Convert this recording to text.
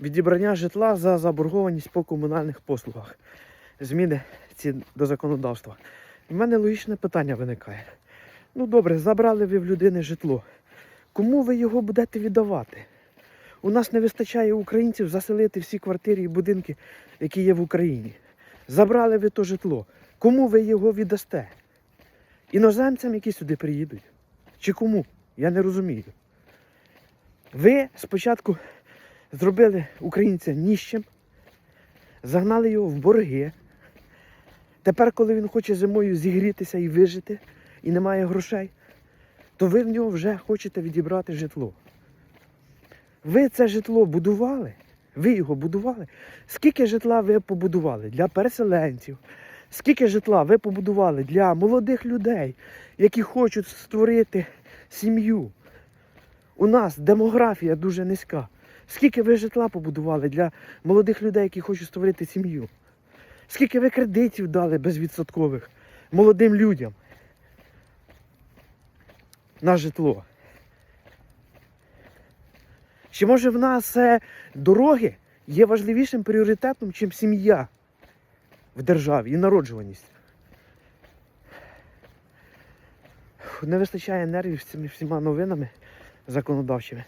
відібрання житла за заборгованість по комунальних послугах. Зміни ці до законодавства. У мене логічне питання виникає. Ну добре, забрали ви в людини житло. Кому ви його будете віддавати? У нас не вистачає українців заселити всі квартири і будинки, які є в Україні. Забрали ви то житло. Кому ви його віддасте? Іноземцям, які сюди приїдуть? Чи кому? Я не розумію. Ви спочатку зробили українця ніщим, загнали його в борги. Тепер, коли він хоче зимою зігрітися і вижити, і немає грошей, то ви в нього вже хочете відібрати житло. Ви це житло будували? Ви його будували? Скільки житла ви побудували для переселенців? Скільки житла ви побудували для молодих людей, які хочуть створити сім'ю? У нас демографія дуже низька. Скільки ви житла побудували для молодих людей, які хочуть створити сім'ю? Скільки ви кредитів дали безвідсоткових молодим людям на житло? Чи може в нас е, дороги є важливішим пріоритетом, чим сім'я в державі і народжуваність? Не вистачає нервів з цими всіма новинами законодавчими.